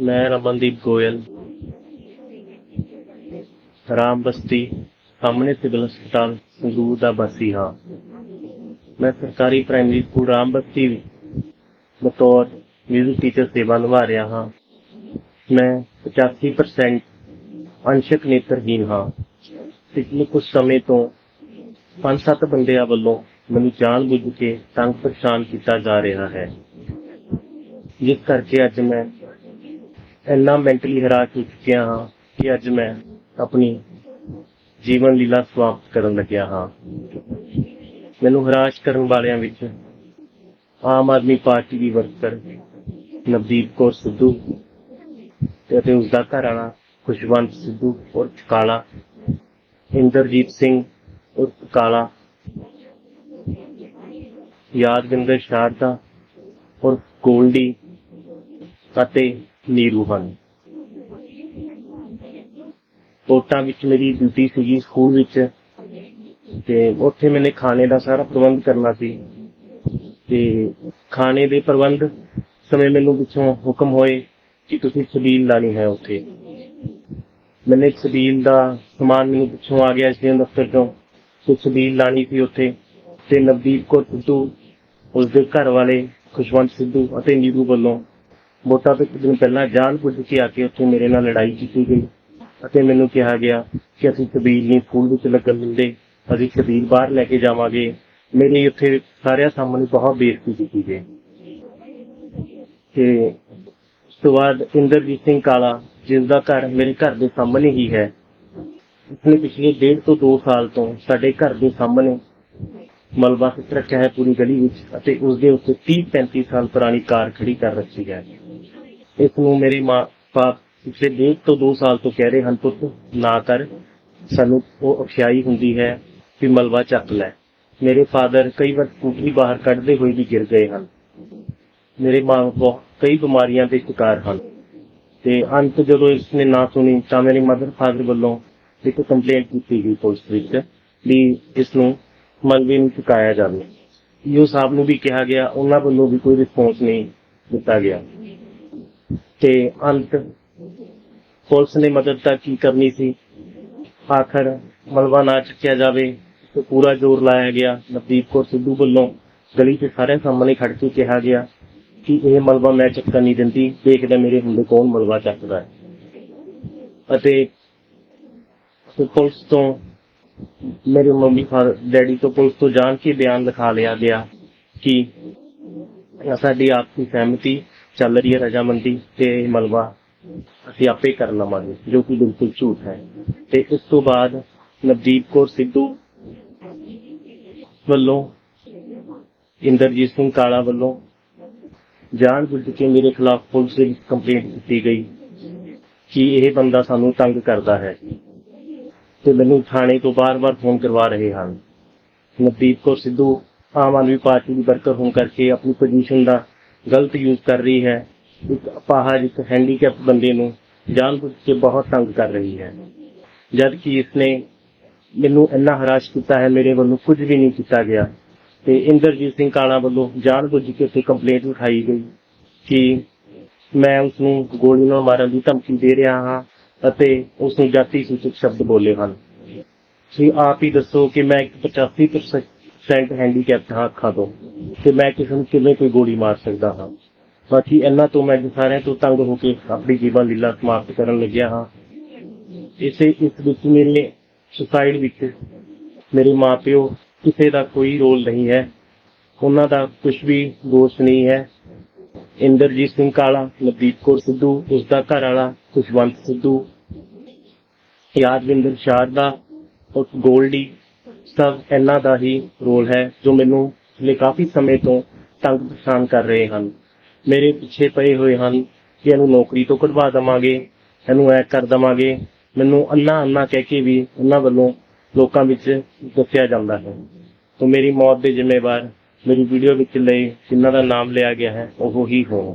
ਮੈਂ ਰਮਨਦੀਪ ਗੋਇਲ। ਰਾਮ ਬਸਤੀ, ਸਾਹਮਣੇ ਸਿਵਲ ਹਸਪਤਾਲ, ਸੰਗਰੂਰ ਦਾ ਵਾਸੀ ਹਾਂ। ਮੈਂ ਸਰਕਾਰੀ ਪ੍ਰਾਇਮਰੀ ਸਕੂਲ ਰਾਮ ਬਸਤੀ ਬਤੌਰ ਮਿਊਜ਼ਿਕ ਟੀਚਰ ਸੇਵਾ ਨਿਭਾ ਰਿਹਾ ਹਾਂ। ਮੈਂ 85% ਅੰਸ਼ਕ ਨੇਤਰਹੀਨ ਹਾਂ। ਪਿਛਲੇ ਕੁਝ ਸਮੇਂ ਤੋਂ ਪੰਜ ਸੱਤ ਬੰਦਿਆਂ ਵੱਲੋਂ ਮੈਨੂੰ ਜਾਣਬੁੱਝ ਕੇ ਤੰਗ ਪਰੇਸ਼ਾਨ ਕੀਤਾ ਜਾ ਰਿਹਾ ਹੈ। ਜਿਸ ਕਰਕੇ ਅੱਜ ਮੈਂ ਇੰਨਾ ਮੈਂਟਲੀ ਹਰਾਸ ਹੋ ਚੁੱਕਿਆ ਹਾਂ ਕਿ ਅੱਜ ਮੈਂ ਆਪਣੀ ਜੀਵਨ ਲੀਲਾ ਸਮਾਪਤ ਕਰਨ ਲੱਗਿਆ ਹਾਂ। ਮੈਨੂੰ ਹਰਾਸ਼ ਕਰਨ ਵਾਲਿਆਂ ਵਿੱਚ ਆਮ ਆਦਮੀ ਪਾਰਟੀ ਦੀ ਵਰਕਰ ਨਵਦੀਪ ਕੌਰ ਸਿੱਧੂ ਅਤੇ ਉਸ ਦਾ ਘਰ ਵਾਲਾ ਖੁਸ਼ਵੰਤ ਸਿੱਧੂ ਔਰ ਕਾਲਾ, ਇੰਦਰਜੀਤ ਸਿੰਘ ਉਰਫ ਕਾਲਾ, ਯਾਦਵਿੰਦਰ ਸ਼ਾਰਦਾ ਔਰ ਗੋਲਡੀ ਅਤੇ ਨੀਰੂ ਹਨ। ਵੋਟਾਂ ਵਿੱਚ ਮੇਰੀ ਡਿਊਟੀ ਸੀਗੀ ਸਕੂਲ ਵਿੱਚ ਤੇ ਉੱਥੇ ਮੈਨੇ ਖਾਣੇ ਦਾ ਸਾਰਾ ਪ੍ਰਬੰਧ ਕਰਨਾ ਸੀ। ਤੇ ਖਾਣੇ ਦੇ ਪ੍ਰਬੰਧ ਸਮੇਂ ਮੈਨੂੰ ਪਿੱਛੋਂ ਹੁਕਮ ਹੋਏ ਕਿ ਤੁਸੀਂ ਛਬੀਲ ਲਾਣੀ ਹੈ ਉੱਥੇ। ਮੈਨੇ ਛਬੀਲ ਦਾ ਸਮਾਨ ਮੈਨੂੰ ਪਿੱਛੋਂ ਆ ਗਿਆ ਇਸ ਦਫ਼ਤਰ ਤੋਂ ਤੇ ਛਬੀਲ ਲਾਣੀ ਸੀ ਉੱਥੇ ਤੇ ਨਵਦੀਪ ਕੌਰ ਸਿੱਧੂ ਉਸ ਦੇ ਘਰ ਵਾਲੇ ਖੁਸ਼ਵੰਤ ਸਿੱਧੂ ਅਤੇ ਨੀਰੂ ਵੱਲੋਂ ਵੋਟਾਂ ਤੋਂ ਕੁਝ ਦਿਨ ਪਹਿਲਾਂ ਜਾਣ ਬੁੱਝ ਕੇ ਆ ਕੇ ਉੱਥੇ ਮੇਰੇ ਨਾਲ ਲੜਾਈ ਕੀਤੀ ਗਈ। ਅਤੇ ਮੈਨੂੰ ਕਿਹਾ ਗਿਆ ਕਿ ਅਸੀਂ ਛਬੀਲ ਨਹੀਂ, ਸਕੂਲ ਵਿੱਚ ਲੱਗਣ ਦਿੰਦੇ। ਅਸੀਂ ਛਬੀਲ ਬਾਹਰ ਲੈ ਕੇ ਜਾਵਾਂਗੇ। ਮੇਰੀ ਉੱਥੇ ਸਾਰਿਆਂ ਸਾਹਮਣੇ ਬਹੁਤ ਬੇਇੱਜ਼ਤੀ ਕੀਤੀ ਗਈ। ਤੇ ਉਸ ਤੋਂ ਬਾਅਦ ਇੰਦਰਜੀਤ ਸਿੰਘ ਕਾਲਾ ਜਿਸ ਦਾ ਘਰ ਮੇਰੇ ਘਰ ਦੇ ਸਾਹਮਣੇ ਹੀ ਹੈ, ਉਸਨੇ ਪਿਛਲੇ ਡੇਢ ਤੋਂ 2 ਸਾਲ ਤੋਂ ਸਾਡੇ ਘਰ ਦੇ ਸਾਹਮਣੇ ਮਲਬਾ ਸਿੱਟ ਰੱਖਿਆ ਹੈ ਪੂਰੀ ਗਲੀ ਵਿੱਚ ਅਤੇ ਉਸ ਦੇ ਉੱਤੇ 30 35 ਸਾਲ ਪੁਰਾਣੀ ਕਾਰ ਖੜੀ ਕਰ ਰੱਖੀ ਹੈ। ਇਸ ਨੂੰ ਮੇਰੇ ਮਾਂ ਬਾਪ ਪਿਛਲੇ ਡੇਢ ਤੋਂ 2 ਸਾਲ ਤੋਂ ਕਹਿ ਰਹੇ ਹਨ, ਪੁੱਤ, ਨਾ ਕਰ। ਸਾਨੂੰ ਉਹ ਅਖਿਆਈ ਹੁੰਦੀ ਹੈ ਕਿ ਮਲਬਾ ਚੱਕ ਲੈ। ਮੇਰੇ ਫਾਦਰ ਕਈ ਵਾਰ ਸਕੂਟਰੀ ਬਾਹਰ ਕੱਢਦੇ ਹੋਏ ਵੀ ਗਿਰ ਗਏ ਹਨ। ਮੇਰੇ ਮਾਂ ਕਈ ਬਿਮਾਰੀਆਂ ਦੇ ਸ਼ਿਕਾਰ ਹਨ। ਤੇ ਅੰਤ ਜਦੋਂ ਇਸ ਨੇ ਨਾ ਸੁਣੀ ਤਾਂ ਮੇਰੇ ਮਦਰ ਫਾਦਰ ਵੱਲੋਂ ਇੱਕ ਕੰਪਲੇਂਟ ਕੀਤੀ ਗਈ ਪੁਲਿਸ ਵਿੱਚ ਵੀ ਇਸ ਨੂੰ ਮਲਬੇ ਨੂੰ ਚੁਕਾਇਆ ਜਾਵੇ। ਯੋ ਸਾਹਿਬ ਨੂੰ ਵੀ ਕਿਹਾ ਗਿਆ, ਉਹਨਾਂ ਵੱਲੋਂ ਵੀ ਕੋਈ ਰਿਸਪੌਂਸ ਨਹੀਂ ਦਿੱਤਾ ਗਿਆ। ਤੇ ਅੰਤ ਪੁਲਿਸ ਨੇ ਮਦਦ ਤਾਂ ਕੀ ਕਰਨੀ ਸੀ? ਆਖਰ ਮਲਬਾ ਨਾ ਚੱਕਿਆ ਜਾਵੇ ਤੇ ਪੂਰਾ ਜ਼ੋਰ ਲਾਇਆ ਗਿਆ। ਨਵਦੀਪ ਕੌਰ ਸਿੱਧੂ ਵੱਲੋਂ ਗਲੀ 'ਚ ਸਾਰਿਆਂ ਸਾਹਮਣੇ ਖੜ ਕੇ ਕਿਹਾ ਗਿਆ ਕਿ ਇਹ ਮਲਬਾ ਮੈਂ ਚੱਕਣ ਨਹੀਂ ਦਿੰਦੀ। ਦੇਖਦਾ ਮੇਰੇ ਹੁੰਦੇ ਕੌਣ ਮਲਬਾ ਚੱਕਦਾ ਹੈ। ਅਤੇ ਪੁਲਿਸ ਤੋਂ ਮੇਰੇ ਮੰਮੀ ਫਾਦਰ, ਡੈਡੀ ਤੋਂ ਪੁਲਿਸ ਤੋਂ ਜਾਣ ਕੇ ਬਿਆਨ ਲਿਖਾ ਲਿਆ ਗਿਆ ਕਿ ਸਾਡੀ ਆਪਸੀ ਸਹਿਮਤੀ ਚੱਲ ਰਹੀ ਹੈ ਰਜਾਮੰਦੀ ਤੇ ਇਹ ਮਲਬਾ। ਅਸੀਂ ਆਪੇ ਕਰ ਲਵਾਂਗੇ, ਜੋ ਕਿ ਬਿਲਕੁਲ ਝੂਠ ਹੈ। ਤੇ ਉਸ ਤੋਂ ਬਾਅਦ ਨਵਦੀਪ ਕੌਰ ਸਿੱਧੂ ਵੱਲੋਂ, ਇੰਦਰਜੀਤ ਸਿੰਘ ਕਾਲਾ ਵੱਲੋਂ ਜਾਣ ਬੁੱਝ ਕੇ ਮੇਰੇ ਖਿਲਾਫ ਪੁਲਿਸ ਵਿੱਚ ਕੰਪਲੇਂਟ ਕੀਤੀ ਗਈ ਕਿ ਇਹ ਬੰਦਾ ਸਾਨੂੰ ਤੰਗ ਕਰਦਾ ਹੈ। ਤੇ ਮੈਨੂੰ ਥਾਣੇ ਤੋਂ ਬਾਰ-ਬਾਰ ਫੋਨ ਕਰਵਾ ਰਹੇ ਹਨ। ਨਵਦੀਪ ਕੌਰ ਸਿੱਧੂ ਆਮ ਆਦਮੀ ਪਾਰਟੀ ਦੀ ਵਰਕਰ ਹੋਣ ਕਰਕੇ ਆਪਣੀ ਪੋਜੀਸ਼ਨ ਦਾ ਗਲਤ ਯੂਜ਼ ਕਰ ਰਹੀ ਹੈ, ਇੱਕ ਅਪਾਹਜ ਇੱਕ ਹੈਂਡੀਕੈਪ ਬੰਦੇ ਨੂੰ ਜਾਣਬੁੱਝ ਕੇ ਬਹੁਤ ਤੰਗ ਕਰ ਰਹੀ ਹੈ। ਜਦ ਕਿ ਇਸਨੇ ਮੈਨੂੰ ਇੰਨਾ ਹਰਾਸ਼ ਕੀਤਾ ਹੈ, ਮੇਰੇ ਵੱਲੋਂ ਕੁਝ ਵੀ ਨਹੀਂ ਕੀਤਾ ਗਿਆ। ਤੇ ਇੰਦਰਜੀਤ ਸਿੰਘ ਕਾਲਾ ਵੱਲੋਂ ਜਾਣਬੁੱਝ ਕੇ ਉੱਥੇ ਕੰਪਲੇਂਟ ਉਠਾਈ ਗਈ ਕਿ ਮੈਂ ਉਸ ਨੂੰ ਗੋਲੀ ਨਾਲ ਮਾਰਨ ਦੀ ਧਮਕੀ ਦੇ ਰਿਹਾ ਹਾਂ ਅਤੇ ਉਸ ਨੂੰ ਜਾਤੀ ਸੂਚਕ ਸ਼ਬਦ ਬੋਲੇ ਹਨ। ਤੁਸੀਂ ਆਪ ਹੀ ਦੱਸੋ ਕਿ ਮੈਂ ਇੱਕ 85% ਹੈਂਡੀਕੈਪ ਹਾਂ ਅੱਖਾਂ ਤੋਂ ਤੇ ਮੈਂ ਕਿਸੇ ਨੂੰ ਕਿਵੇਂ ਕੋਈ ਗੋਲੀ ਮਾਰ ਸਕਦਾ ਹਾਂ। ਬਾਕੀ ਇਹਨਾਂ ਤੋਂ ਮੈਂ ਸਾਰਿਆਂ ਤੋਂ ਤੰਗ ਹੋ ਕੇ ਆਪਣੀ ਜੀਵਨ ਲੀਲਾ ਸਮਾਪਤ ਕਰਨ ਲੱਗਿਆ ਹਾਂ। ਇਸੇ ਇਸ ਵਿੱਚ ਮੇਰੇ ਸੁਸਾਇਡ ਵਿੱਚ ਮੇਰੇ ਮਾਪਿਓ ਕਿਸੇ ਦਾ ਕੋਈ ਰੋਲ ਨਹੀਂ ਹੈ। ਉਹਨਾਂ ਦਾ ਕੁਝ ਵੀ ਦੋਸ਼ ਨਹੀਂ ਹੈ। ਇੰਦਰਜੀਤ ਸਿੰਘ ਕਾਲਾ, ਨਵਦੀਪ ਕੌਰ ਸਿੱਧੂ, ਉਸ ਦਾ ਘਰ ਵਾਲਾ ਖੁਸ਼ਵੰਤ ਸਿੱਧੂ, ਯਾਦਵਿੰਦਰ ਸ਼ਾਰਦਾ ਔਰ ਗੋਲਡੀ ਸਭ ਇਹਨਾਂ ਦਾ ਹੀ ਰੋਲ ਹੈ ਜੋ ਮੈਨੂੰ ਪਿਛਲੇ ਕਾਫੀ ਸਮੇਂ ਤੋਂ ਤੰਗ ਪਰੇਸ਼ਾਨ ਕਰ ਰਹੇ ਹਨ। ਮੇਰੇ ਪਿੱਛੇ ਪਏ ਹੋਏ ਹਨ ਕਿ ਇਹਨੂੰ ਨੌਕਰੀ ਤੋਂ ਕਢਵਾ ਦਵਾਂਗੇ, ਇਹਨੂੰ ਐ ਕਰ ਦਵਾਂਗੇ। ਮੈਨੂੰ ਅੰਨਾ ਅੰਨਾ ਕਹਿ ਕੇ ਵੀ ਉਹਨਾਂ ਵੱਲੋਂ ਲੋਕਾਂ ਵਿੱਚ ਦੱਸਿਆ ਜਾਂਦਾ ਹੈ। ਤਾਂ ਮੇਰੀ ਮੌਤ ਦੇ ਜ਼ਿੰਮੇਵਾਰ ਮੇਰੀ ਵੀਡੀਓ ਵਿੱਚ ਲਏ ਜਿਨ੍ਹਾਂ ਦਾ ਨਾਮ ਲਿਆ ਗਿਆ ਹੈ, ਉਹ ਹੀ ਹੋਣ।